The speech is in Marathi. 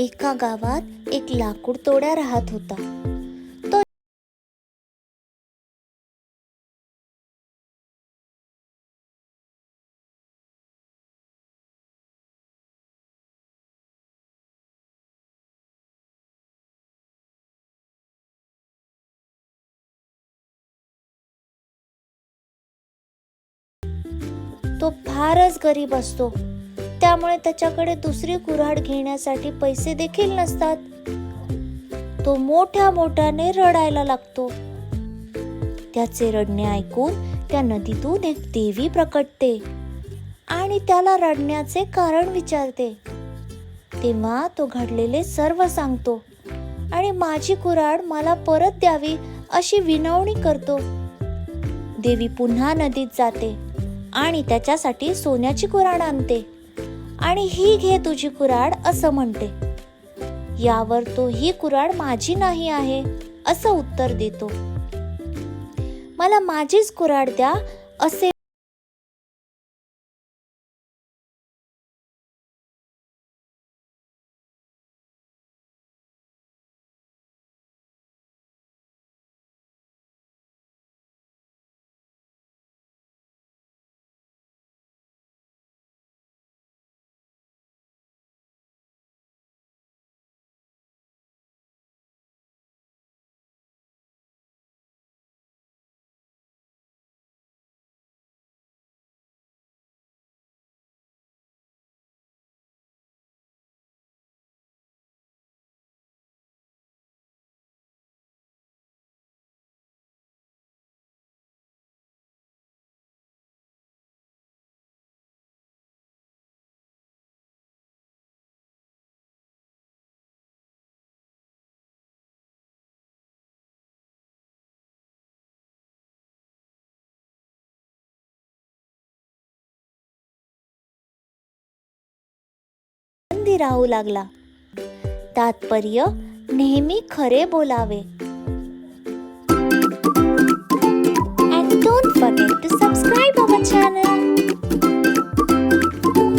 एका गावात एक लाकूड तोड्या राहत होता. तो तो फारच गरीब असतो. त्यामुळे त्याच्याकडे दुसरी कुऱ्हाड घेण्यासाठी पैसे देखील नसतात. तो मोठ्या मोठ्याने रडायला लागतो. त्याचे रडणे ऐकून त्या नदीतून एक देवी प्रकटते आणि त्याला रडण्याचे कारण विचारते. तेव्हा तो घडलेले सर्व सांगतो आणि माझी कुऱ्हाड मला परत द्यावी अशी विनवणी करतो. देवी पुन्हा नदीत जाते आणि त्याच्यासाठी सोन्याची कुऱ्हाड आणते. आणि ही घे तुझी कुऱ्हाड असं म्हणते. यावर तो ही कुऱ्हाड माझी नाही आहे असं उत्तर देतो. मला माझीच कुऱ्हाड द्या असे राहू लागला. तात्पर्य नेहमी खरे बोलावे.